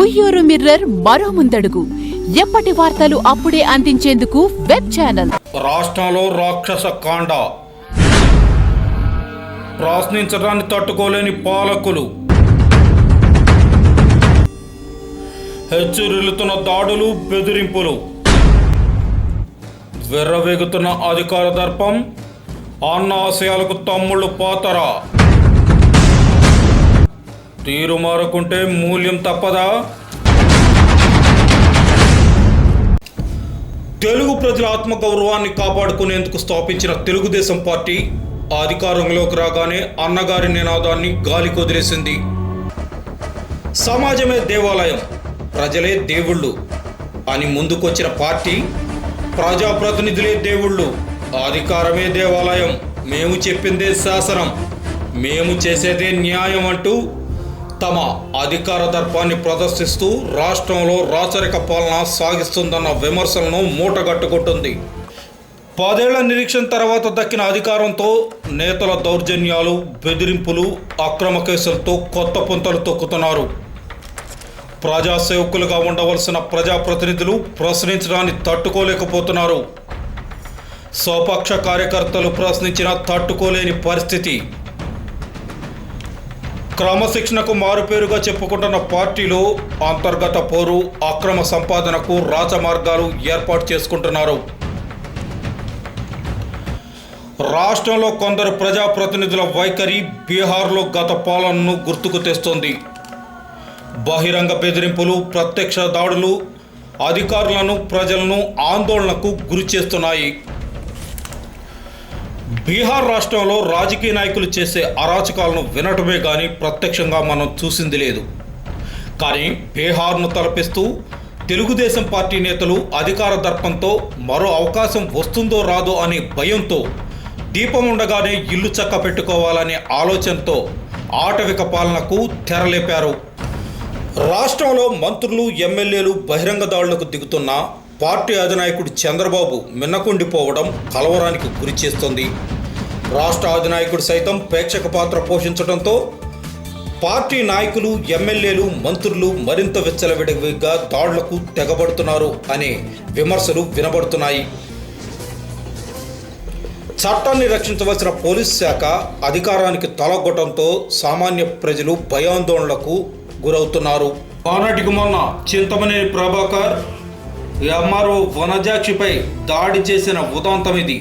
Uyyuru mirror మరో ముందడుగు. ఎప్పటి వార్తలు అప్పుడే అందించేందుకు వెబ్ ఛానల్. రాష్ట్రంలో రాక్షస కాండ. ప్రశ్నించడాన్ని తట్టుకోలేని పాలకులు. హెచ్చరిల్లుతున్న దాడులు బెదిరింపులు. విర్రవేగుతున్న అధికార దర్పం అన్న ఆశయాలకు తమ్ముళ్ళు పాతరా. తీరు మారుకుంటే మూల్యం తప్పదా? తెలుగు ప్రజల ఆత్మగౌరవాన్ని కాపాడుకునేందుకు స్థాపించిన తెలుగుదేశం పార్టీ అధికారంలోకి రాగానే అన్నగారి నినాదాన్ని గాలికి వదిలేసింది సమాజమే దేవాలయం ప్రజలే దేవుళ్ళు అని ముందుకొచ్చిన పార్టీ ప్రజాప్రతినిధులే దేవుళ్ళు. అధికారమే దేవాలయం మేము చెప్పిందే శాసనం మేము చేసేదే న్యాయం అంటూ తమ అధికార దర్పాన్ని ప్రదర్శిస్తూ రాష్ట్రంలో రాచరిక పాలన సాగిస్తుందన్న విమర్శలను మూటగట్టుకుంటుంది. పదేళ్ళ నిరీక్షణ తర్వాత దక్కిన అధికారంతో నేతల దౌర్జన్యాలు బెదిరింపులు అక్రమ కేసులతో కొత్త పుంతలు తొక్కుతున్నారు. ప్రజాసేవకులుగా ఉండవలసిన ప్రజాప్రతినిధులు ప్రశ్నించడాన్ని తట్టుకోలేకపోతున్నారు. స్వపక్ష కార్యకర్తలు ప్రశ్నించినా తట్టుకోలేని పరిస్థితి. క్రమశిక్షణకు మారుపేరుగా చెప్పుకుంటున్న పార్టీలో అంతర్గత పోరు అక్రమ సంపాదనకు రాచమార్గాలు ఏర్పాటు చేసుకుంటున్నారు. రాష్ట్రంలో కొందరు ప్రజాప్రతినిధుల వైఖరి బీహార్లో గత పాలనను గుర్తుకు తెస్తోంది. బహిరంగ బెదిరింపులు ప్రత్యక్ష దాడులు అధికారులను ప్రజలను ఆందోళనకు గురి చేస్తున్నాయి బీహార్ రాష్ట్రంలో రాజకీయ నాయకులు చేసే అరాచకాలను వినటమే కానీ ప్రత్యక్షంగా మనం చూసింది లేదు. కానీ బీహార్ను తలపిస్తూ తెలుగుదేశం పార్టీ నేతలు అధికార దర్పంతో మరో అవకాశం వస్తుందో రాదో అనే భయంతో దీపం ఉండగానే ఇల్లు చక్క పెట్టుకోవాలనే ఆలోచనతో ఆటవిక పాలనకు తెరలేపారు. రాష్ట్రంలో మంత్రులు ఎమ్మెల్యేలు బహిరంగ దాడులకు దిగుతున్నా పార్టీ అధినాయకుడు చంద్రబాబు మిన్నకుండిపోవడం కలవరానికి గురి చేస్తుంది. రాష్ట్ర అధినాయకుడు సైతం ప్రేక్షక పాత్ర పోషించడంతో పార్టీ నాయకులు ఎమ్మెల్యేలు మంత్రులు మరింత విచ్చలవిడిగా దాడులకు తెగబడుతున్నారు అనే విమర్శలు వినబడుతున్నాయి. చట్టాన్ని రక్షించవలసిన పోలీస్ శాఖ అధికారానికి తలగొట్టడంతో సామాన్య ప్రజలు భయాందోళనలకు గురవుతున్నారు. ఆనాటికి మొన్న చింతమనేని ప్రభాకర్ ఎంఆర్ఓ వనజాక్షిపై దాడి చేసిన ఉదాంతం ఇది.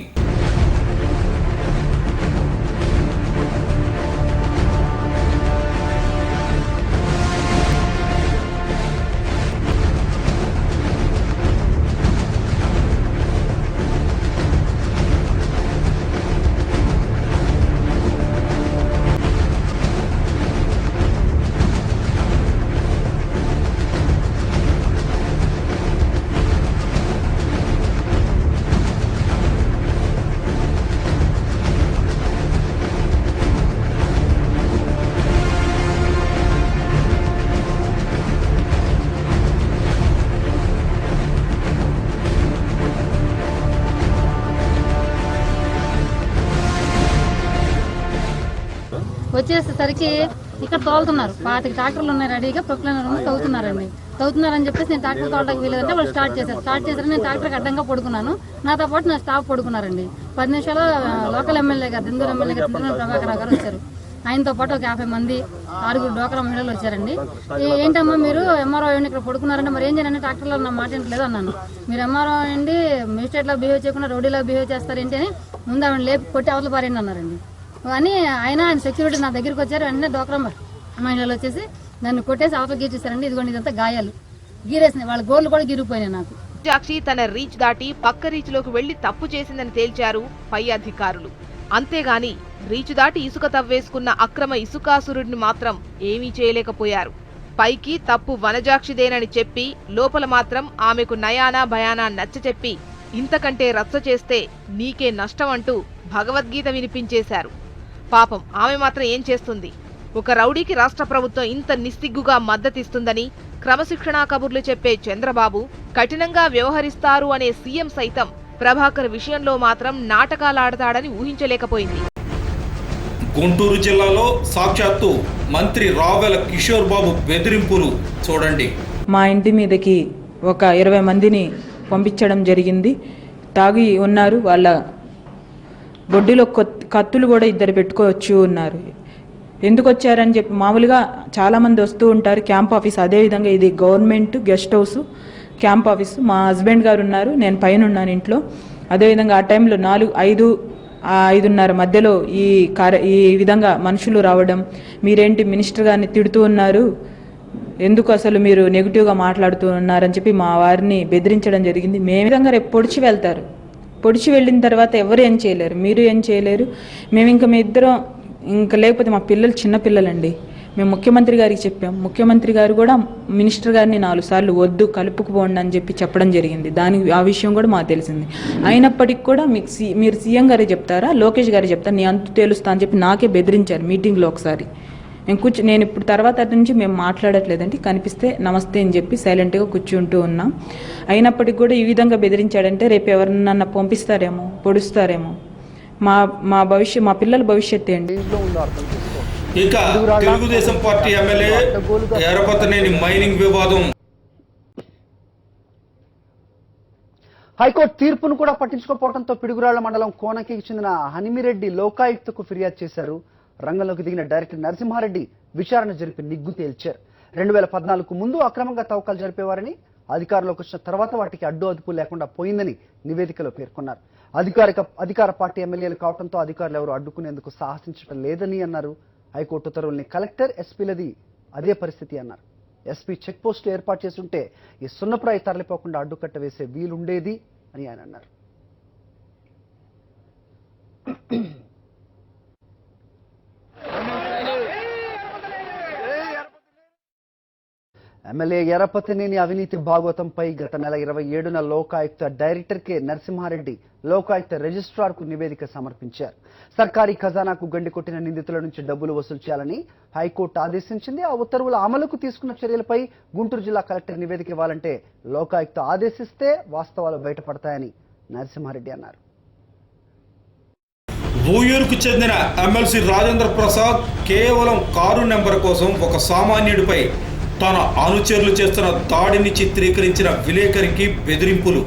వచ్చేసేసరికి ఇక్కడ తోలుతున్నారు. పాతిక ట్రాక్టర్లు ఉన్నాయి రెడీగా ప్రొక్లైన్ తవ్వుతున్నారండి తవ్వుతున్నారని చెప్పేసి నేను ట్రాక్టర్ తోలడానికి వీలేదంటే వాళ్ళు స్టార్ట్ చేశారు. స్టార్ట్ చేశారు నేను ట్రాక్టర్కి అడ్డంగా పడుకున్నాను. నాతో పాటు నా స్టాఫ్ పడుకున్నారండి. పది నిమిషాలు లోకల్ ఎమ్మెల్యే గారు దిందూరు ఎమ్మెల్యే గారు చింతన ప్రభాకర్ గారు వచ్చారు. ఆయనతో పాటు ఒక యాభై మంది ఆరుగురు డోకరా మహిళలు వచ్చారండి. ఏంటమ్మా మీరు ఎంఆర్ఓ అయ్యండి ఇక్కడ పడుకున్నారంటే మరి ఏం చేయాలంటే ట్రాక్టర్లో నా మాట ఏంటలేదు అన్నాను. మీరు ఎంఆర్ఓ అయ్యండి మినిస్టేట్లో బిహేవ్ చేయకుండా రోడ్డులో బిహేవ్ చేస్తారు ఏంటి అని ముందు ఆవిడ లేపి కొట్టి అవతల పారేయండి అన్నారండి. అని ఆయన ఆయన సెక్యూరిటీ నా దగ్గరికి వచ్చారు. వెంటనే డోక్రమ్మ మహిళలు వచ్చేసి నన్ను కొట్టేసి అవతల గీచేశారండి ఇదిగోండి ఇదంతా గాయాలు. గీరేసినాయి. వాళ్ళ గోర్లు కూడా గీరిపోయినాయి నాకు. సాక్షి తన రీచ్ దాటి పక్క రీచ్లోకి వెళ్ళి తప్పు చేసిందని తేల్చారు పై అధికారులు. అంతేగాని రీచ్ దాటి ఇసుక తవ్వేసుకున్న అక్రమ ఇసుకాసురుడిని మాత్రం ఏమీ చేయలేకపోయారు. పైకి తప్పు వనజాక్షిదేనని చెప్పి లోపల మాత్రం ఆమెకు నయానా భయానా నచ్చచెప్పి ఇంతకంటే రచ్చ చేస్తే నీకే నష్టం అంటూ భగవద్గీత వినిపించేశారు. పాపం ఆమె మాత్రం ఏం చేస్తుంది? ఒక రౌడీకి రాష్ట్ర ప్రభుత్వం ఇంత నిస్సిగ్గుగా మద్దతిస్తుందని క్రమశిక్షణా కబుర్లు చెప్పే చంద్రబాబు కఠినంగా వ్యవహరిస్తారు అనే సీఎం సైతం ప్రభాకర్ విషయంలో మాత్రం నాటకాలాడతాడని ఊహించలేకపోయింది. గుంటూరు జిల్లాలో సాక్షాత్తు మంత్రి రావెల కిషోర్ బాబు బెదిరింపులు చూడండి. మా ఇంటి మీదకి ఒక ఇరవై మందిని పంపించడం జరిగింది. తాగి ఉన్నారు వాళ్ళ బొడ్డులో కత్తులు కూడా ఇద్దరు పెట్టుకోవచ్చు ఉన్నారు ఎందుకు వచ్చారని చెప్పి మామూలుగా చాలామంది వస్తూ ఉంటారు క్యాంప్ ఆఫీస్. అదేవిధంగా ఇది government guest house camp office. మా హస్బెండ్ గారు ఉన్నారు నేను పైన ఉన్నాను ఇంట్లో. అదేవిధంగా ఆ టైంలో నాలుగు ఐదు ఐదున్నర మధ్యలో ఈ కార్య ఈ విధంగా మనుషులు రావడం మీరేంటి మినిస్టర్ గారిని తిడుతూ ఉన్నారు? ఎందుకు అసలు మీరు నెగిటివ్గా మాట్లాడుతూ ఉన్నారని చెప్పి మా వారిని బెదిరించడం జరిగింది. మేము విధంగా రేపు పొడిచి వెళ్తారు? పొడిచి వెళ్ళిన తర్వాత ఎవరు ఏం చేయలేరు. మీరు ఏం చేయలేరు. మేము ఇంకా మీ ఇద్దరం ఇంకా లేకపోతే మా పిల్లలు చిన్న పిల్లలండి. మేము ముఖ్యమంత్రి గారికి చెప్పాం. ముఖ్యమంత్రి గారు కూడా మినిస్టర్ గారిని నాలుగు సార్లు వద్దు కలుపుకుపోండి అని చెప్పి చెప్పడం జరిగింది. దాని ఆ విషయం కూడా మాకు తెలిసింది. అయినప్పటికీ కూడా మీకు సీ మీరు సీఎం గారే చెప్తారా? లోకేష్ గారే చెప్తారా? నీ అంతు తేలుస్తా అని చెప్పి నాకే బెదిరించారు మీటింగ్లో ఒకసారి. నేను కూర్చు నేను ఇప్పుడు తర్వాత అటు నుంచి మేము మాట్లాడట్లేదండి. కనిపిస్తే నమస్తే అని చెప్పి సైలెంట్గా కూర్చుంటూ ఉన్నాం. అయినప్పటికీ కూడా ఈ విధంగా బెదిరించాడంటే రేపు ఎవరినన్నా పంపిస్తారేమో పొడుస్తారేమో. మా మా భవిష్యత్ మా పిల్లల భవిష్యత్తు ఏంటి ఇక Telugu Desam party MLA Yarapathineni mining వివాదం. హైకోర్టు తీర్పును కూడా పట్టించుకోకపోవడంతో పిడుగురాళ్ళ మండలం కోనకి చెందిన హనిమిరెడ్డి లోకాయుక్తకు ఫిర్యాదు చేశారు. రంగంలోకి దిగిన డైరెక్టర్ నరసింహారెడ్డి విచారణ జరిపి నిగ్గు తేల్చారు. రెండు వేల పద్నాలుగు ముందు అక్రమంగా తవ్వకాలు జరిపేవారని అధికారంలోకి వచ్చిన తర్వాత వాటికి అడ్డు అదుపు లేకుండా పోయిందని నివేదికలో పేర్కొన్నారు. అధికారిక అధికార పార్టీ ఎమ్మెల్యేలు కావడంతో అధికారులు ఎవరు అడ్డుకునేందుకు సాహసించడం లేదని అన్నారు. హైకోర్టు ఉత్తర్వుల్ని కలెక్టర్ ఎస్పీలది అదే పరిస్థితి అన్నారు. ఎస్పీ చెక్ పోస్టులు ఏర్పాటు చేస్తుంటే ఈ సున్నప్రాయి తరలిపోకుండా అడ్డుకట్ట వేసే వీలుండేది అని ఆయన అన్నారు. ఎమ్మెల్యే ఎరపతినేని అవినీతి భాగవతంపై గత నెల ఇరవై ఏడున లోకాయుక్త డైరెక్టర్ కె నరసింహారెడ్డి లోకాయుక్త రిజిస్ట్రార్కు నివేదిక సమర్పించారు. సర్కారీ ఖజానాకు గండి కొట్టిన నిందితుల నుంచి డబ్బులు వసూలు చేయాలని హైకోర్టు ఆదేశించింది. ఆ ఉత్తర్వుల అమలుకు తీసుకున్న చర్యలపై గుంటూరు జిల్లా కలెక్టర్ నివేదిక ఇవ్వాలంటే లోకాయుక్త ఆదేశిస్తే వాస్తవాలు బయటపడతాయని నరసింహారెడ్డి అన్నారు. ఊయూరుకు చెందిన ఎమ్మెల్సీ రాజేంద్ర ప్రసాద్ కేవలం కారు నెంబర్ కోసం ఒక సామాన్యుడిపై తన అనుచరులు చేస్తున్న దాడిని చిత్రీకరించిన విలేకరికి బెదిరింపులు.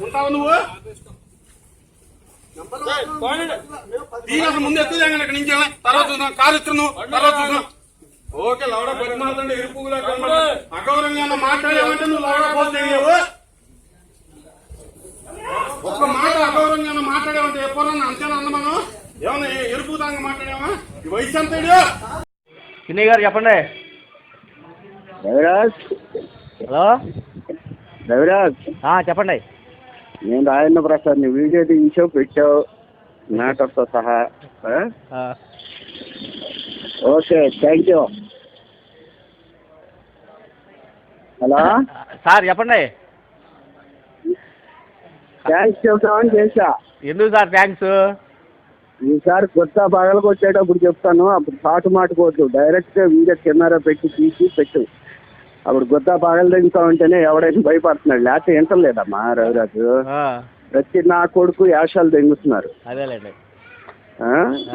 ఉంటావు నువ్వు? దీని ముందు ఎక్కువ జాగాలి ఇక్కడ నుంచి. తర్వాత చూద్దాం. కారు ఎత్తు నువ్వు తర్వాత చూద్దాం. ఓకే లవడ పరిమాణండి ఇరుపుగా అగౌరవంగా మాట్లాడావంటే నువ్వు లవడ చేయలేవు ఒక్క మాట అగౌరవంగా మాట్లాడావంటే ఎప్పుడన్నా అంతేనా అన్న మనం ఏమన్నా ఎరుపుదాంగా మాట్లాడావా? ఈ వయసు ఈడు? చిన్నయ్య గారు చెప్పండి. రవిరాజ్. హలో. రవిరాజ్. ఆ, చెప్పండి. నేను రాజేంద్ర ప్రసాద్ని వీడియో తీసావు పెట్టావు మ్యాటర్తో సహా okay thank you. Hello? Sir చెప్పండి. థ్యాంక్స్ చెప్తామని చేశా. ఎందుకు సార్ థ్యాంక్స్ ఈసారి కొత్త పగలకు వచ్చేటప్పుడు చెప్తాను అప్పుడు పాటు మాటుకోవద్దు. డైరెక్ట్గా వీడియో కెమెరా పెట్టి తీసి పెట్టు. అప్పుడు కొత్త పగలు దిగుతా ఉంటేనే ఎవడైనా భయపడుతున్నాడు. లేకపోతే వింటలేదమ్మా రవిరాజు ప్రతి నా కొడుకు యాషాలు దెంగుతున్నారు?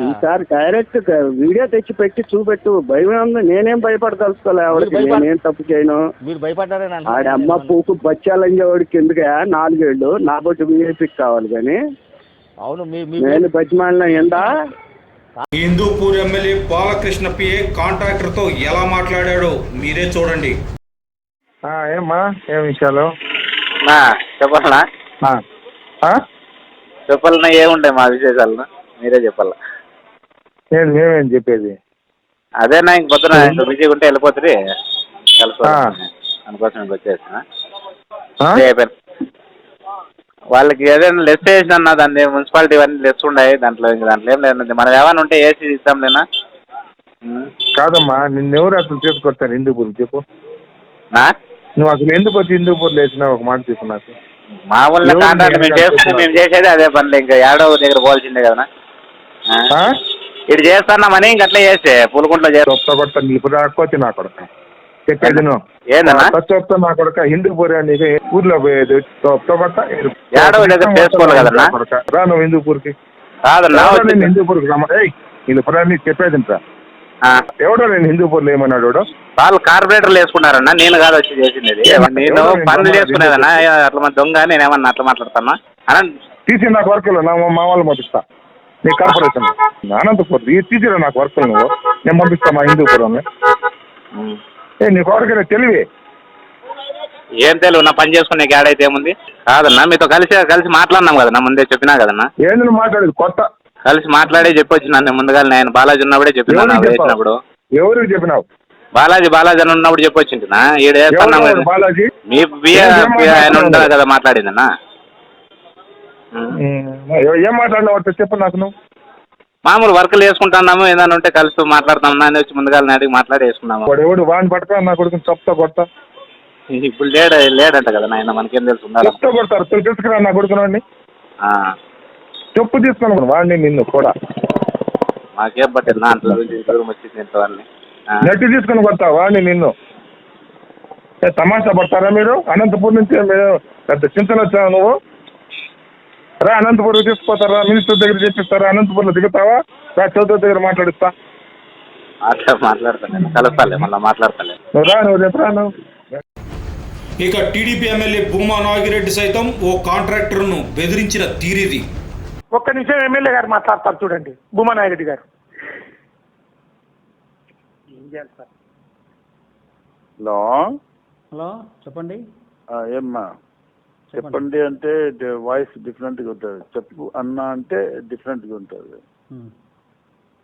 ఈసారి డైరెక్ట్ వీడియో తెచ్చి పెట్టి చూపెట్టు. భయం ఉంది. నేనేం భయపడదలుచుకోలే ఎవరికి. నేనేం తప్పు చేయను. ఆడి అమ్మ పూకు బచ్చాలంజేవాడికి ఎందుకే నాలుగేళ్ళు. నా బొట్టు బీజేపీకి కావాలి కానీ. అవును మీ మీ నేను బతిమాలిన ఎందా హిందూపూర్ ఎమ్మెల్యే బాలకృష్ణ పిఏ కాంట్రాక్టర్తో ఎలా మాట్లాడాడో మీరే చూడండి. ఏమ్మా ఏం విషయాలు? నా చెప్పాలనా? చెప్పాలన్నా ఏముంటాయి మా విశేషాలను మీరే చెప్పాల? నేను మేమేం చెప్పేది? అదేనా ఇంక పొద్దున బిజీగా ఉంటే వెళ్ళిపోతుంది అందుకోసం ఇంక వచ్చేసిన? అయిపోయాను వాళ్ళకి ఏదైనా లెస్ చేసిన అన్న దాన్ని మున్సిపాలిటీ అన్నీ లెస్ ఉన్నాయి దాంట్లో ఇంక దాంట్లో ఏం లేదు. మనం ఏమైనా ఉంటే ఏసీ ఇస్తాం లేనా? కాదమ్మా నిన్నెవరు అసలు చేసుకొస్తాను హిందూపూర్ చెప్పు. నా? నువ్వు అసలు ఎందుకు వచ్చి హిందూపూర్ లేచినావు ఒక మాట చెప్పు నాకు. మామూలుగా ఎవరు కాంట్రాక్ట్ మేము మేము చేసేది అదే పనులు ఇంకా. ఏడో దగ్గర పోవాల్సిందే కదా? ఇటు చేస్తున్నామని ఇంక అట్లా చేస్తే పూలకుంట్లో చేస్తా చెప్తా కొడతా నీకు రాకపోతే నా కొడక. చెప్పేది నువ్వు? చెప్తా నా కొడక హిందూపూర్ నీకు ఊర్లో పోయేది? కొడతా ఏడో దగ్గర చేసుకోవాలి కదన్నా? రా నువ్వు హిందూపూర్కి కాదన్నా హిందూపూర్కి రమ్మ. హిందూపురా నీకు చెప్పేది ఎవడో నేను హిందూపూర్లో ఏమన్నాడు? వాళ్ళు కార్పొరేటర్లు వేసుకున్నారన్నా నేను కాదు వచ్చి చేసింది. నేను పనులు నేను చేసుకునేదన్నా అట్లా మన దొంగ నేను ఏమన్నా అట్లా మాట్లాడతానా? అన్న తీసి నాకు వర్కులు నా మా వాళ్ళు పంపిస్తా. నీ కార్పొరేషన్. అనంతపూర్ ఈ తీసిరా నాకు వర్కులు నువ్వు? నేను పంపిస్తా మా హిందూపురం ఏ నీ కోరికలే తెలివి? ఏం తెలియదు నా పని చేసుకునే ఏడైతే ఏముంది? కాదన్నా మీతో కలిసి కలిసి మాట్లాడినాం కదన్నా ముందే చెప్పినా కదన్నా. ఏంది మాట్లాడేది? కొత్త. కలిసి మాట్లాడే చెప్పొచ్చు నన్ను ముందుగా నేను బాలాజీ ఉన్నప్పుడే చెప్పినా నాకు? వేసినప్పుడు. ఎవరికి చెప్పినావు? బాలాజీ బాలాజీ అని ఉన్నప్పుడు చెప్పొచ్చింటున్నా ఈడ ఎవరు వేస్తున్నాం వాడు కదా. బాలాజీ? మీ? ఆయన ఉంటారు కదా మాట్లాడిందన్నా. ఏ- మాట్లాడినావు? చెప్పు నాకు నువ్వు. మామూలు వర్క్లు వేసుకుంటున్నాము ఏదైనా ఉంటే కలిసి మాట్లాడతాం నాన్న వచ్చి ముందుగా అడిగి మాట్లాడి వేసుకున్నాము. వాడు ఎవడు? వాడిని పట్టుకో నా కొడుకుని చెప్తా కొడతా? ఇప్పుడు లేడ లేడంట కదా నాయన మనకేం తెలుసు చెప్తా కొడతారు తెలుసుకురా నా చెప్పు తీసుకున్నాను వాడిని నిన్ను కూడా. మాకేం పట్టింది? నా అంత దూరం వచ్చింది ఇంత వాళ్ళని ఆ. నెట్ తీసుకుని కొడతా వాడిని నిన్ను. తమాషా పడతారా మీరు? అనంతపూర్ నుంచి మీరు పెద్ద చింతన వచ్చా నువ్వు? రా అనంతపూర్ తీసుకుపోతారా? మినిస్టర్ దగ్గర చెప్పిస్తారా అనంతపూర్లో దిగుతావా? రా చౌదరి దగ్గర మాట్లాడిస్తా. మాట్లాడతాను మళ్ళీ మాట్లాడతాలే నువ్వు రా నువ్వు రేపు రా నువ్వు. ఇక టీడీపీ ఎమ్మెల్యే భూమా నాగిరెడ్డి సైతం ఓ కాంట్రాక్టర్ను బెదిరించిన తీరిది. ఒక్క నిమిషం ఎమ్మెల్యే గారు మాట్లాడతారు చూడండి భూమనాయరెడ్డి గారు. ఏం చేయాలి సార్? హలో? హలో చెప్పండి. ఆ, ఏమ్మా? చెప్పండి. అంటే వాయిస్ డిఫరెంట్గా ఉంటుంది. చెప్పు అన్న అంటే డిఫరెంట్గా ఉంటుంది.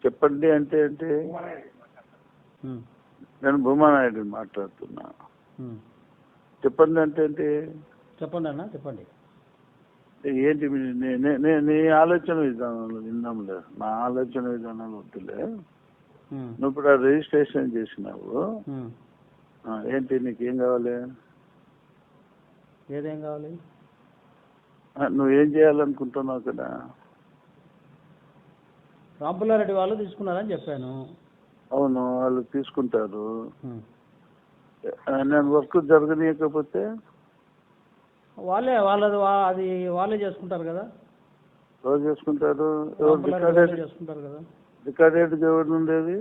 చెప్పండి అంటే ఏంటి? నేను భూమానాయుడు మాట్లాడుతున్నా. చెప్పండి అంటే ఏంటి? చెప్పండి అన్న చెప్పండి. ఏంటి నే- ఆలోచన విధానాలు విన్నాంలే. నా ఆలోచన విధానాలు వద్దులే. నువ్వు ఇప్పుడు రిజిస్ట్రేషన్ చేసినావు. ఏంటి నీకేం కావాలి? ఏదేం కావాలి? నువ్వేం చేయాలనుకుంటున్నావు కదా? రాంపుల్లారెడ్డి వాళ్ళు తీసుకున్నారని చెప్పాను. అవును వాళ్ళు తీసుకుంటారు. నేను వర్క్ జరగనీయకపోతే? వాళ్ళే వాళ్ళది అది వాళ్ళే చేసుకుంటారు కదా? ఎవరు చేసుకుంటారు? ఎవరు రికార్డెడ్ చేసుకుంటారు కదా? రికార్డెడ్కి ఎవరు ఉండేది?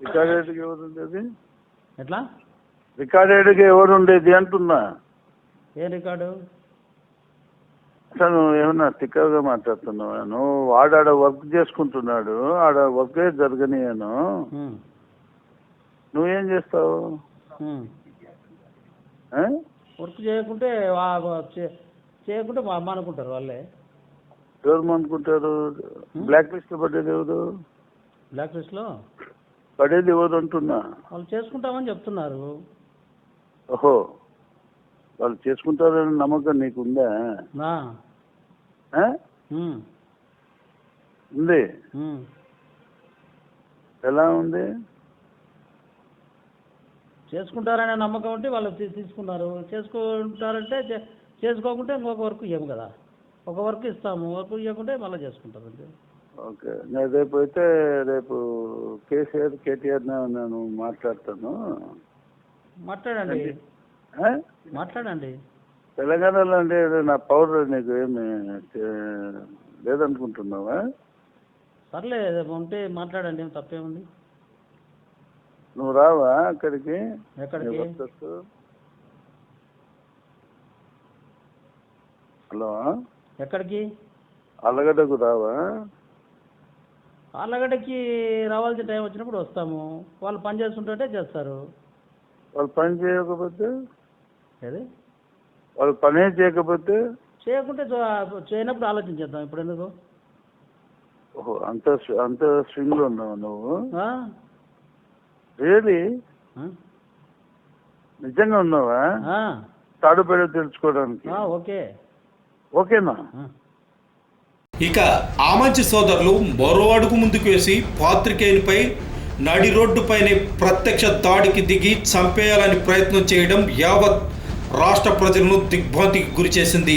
రికార్డెడ్కి ఎవరు ఉండేది? ఎట్లా? రికార్డెడ్కి ఎవరు ఉండేది అంటున్నా. ఏ రికార్డు? అసలు ఏమన్నా తిక్కగా మాట్లాడుతున్నావా? నువ్వు వాడు ఆడ వర్క్ చేసుకుంటున్నాడు. ఆడ వర్కే జరగనీయను నువ్వేం చేస్తావు? వర్క్ చేయకుంటే చేయకుంటే మా అమ్మ అనుకుంటారు వాళ్ళే. ఎవరు అనుకుంటారు? బ్లాక్ లిస్ట్ పడేది ఎవరు? బ్లాక్ లిస్ట్లో పడేది ఎవరు అంటున్నా? వాళ్ళు చేసుకుంటామని చెప్తున్నారు. ఓహో. వాళ్ళు చేసుకుంటారని నమ్మకం నీకుందా నా. ఆ? ఉమ్, ఉంది? ఉమ్. ఎలా ఉంది? చేసుకుంటారనే నమ్మకం ఉంటే వాళ్ళు తీసుకున్నారు. చేసుకుంటారంటే చేసుకోకుంటే ఇంకొక వర్క్ ఇవ్వము కదా. ఒక వర్క్ ఇస్తాము. వర్క్ ఇవ్వకుంటే మళ్ళీ చేసుకుంటారు అంతే. ఓకే. నేను రేపు అయితే రేపు కేసీఆర్ కేటీఆర్ నేను మాట్లాడతాను. మాట్లాడండి? మాట్లాడండి. తెలంగాణలో అంటే నా పవర్ నీకు ఏమి? లేదనుకుంటున్నావా? సర్లే ఉంటే మాట్లాడండి. ఏం తప్పేముంది? నువ్వు రావా అక్కడికి? హలో? ఎక్కడికి? అల్లగడ్డకు రావా? ఆళ్ళగడ్డకి రావాల్సిన టైం వచ్చినప్పుడు వస్తాము. వాళ్ళు పని చేస్తుంటే చేస్తారు. వాళ్ళు పని చేయకపోతే? ఏది? వాళ్ళు పనే చేయకపోతే? చేయకుంటే చేయనప్పుడు ఆలోచించేద్దాం ఇప్పుడు ఎందుకు? ఓహో అంత అంత స్వింగ్లో ఉన్నావు నువ్వు? రియలీ? నిజంగా ఉన్నావా? ఆ. తాడుపేడ తెలుసుకోవడానికి. ఆ, ఓకే. ఓకేనా? ఇక ఆమంచి సోదరులు మరో అడుగు ముందుకు వేసి పాత్రికేయునిపై నడి రోడ్డుపైనే ప్రత్యక్ష దాడికి దిగి చంపేయాలని ప్రయత్నం చేయడం యావత్ రాష్ట్ర ప్రజలను దిగ్భ్రాంతికి గురిచేసింది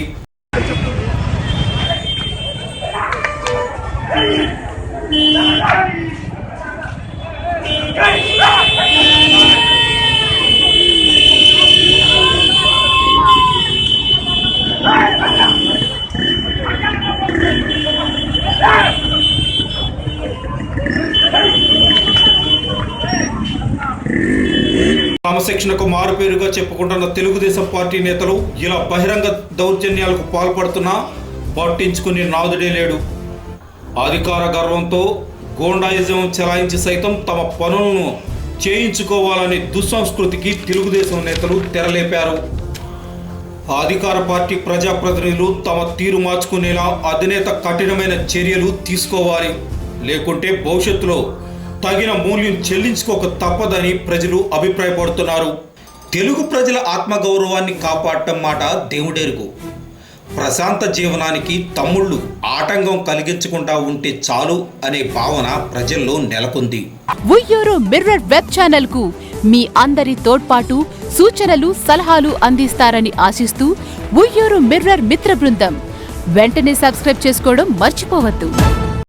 క్రమశిక్షణకు మారుపేరుగా చెప్పుకుంటున్న తెలుగుదేశం పార్టీ నేతలు ఇలా బహిరంగ దౌర్జన్యాలకు పాల్పడుతున్నా పట్టించుకుని నాదుడే లేడు. అధికార గర్వంతో గోండాయిజం చెలాయించి సైతం తమ పనులను చేయించుకోవాలనే దుస్సంస్కృతికి తెలుగుదేశం నేతలు తెరలేపారు. అధికార పార్టీ ప్రజాప్రతినిధులు తమ తీరు మార్చుకునేలా అధినేత కఠినమైన చర్యలు తీసుకోవాలి. లేకుంటే భవిష్యత్తులో తగిన మూల్యం చెల్లించుకోక తప్పదని ప్రజలు అభిప్రాయపడుతున్నారు. తెలుగు ప్రజల ఆత్మగౌరవాన్ని కాపాడటం మాట దేవుడెరుగు ప్రశాంత జీవనానికి తమ్ముళ్ళు ఆటంకం కలిగించకుండా ఉంటే చాలు అనే భావన ప్రజల్లో నెలకొంది. ఉయ్యూరు మిర్రర్ వెబ్ ఛానల్కు మీ అందరి తోడ్పాటు సూచనలు సలహాలు అందిస్తారని ఆశిస్తూ ఉయ్యూరు మిర్రర్ మిత్ర బృందం. వెంటనే సబ్స్క్రైబ్ చేసుకోవడం మర్చిపోవద్దు.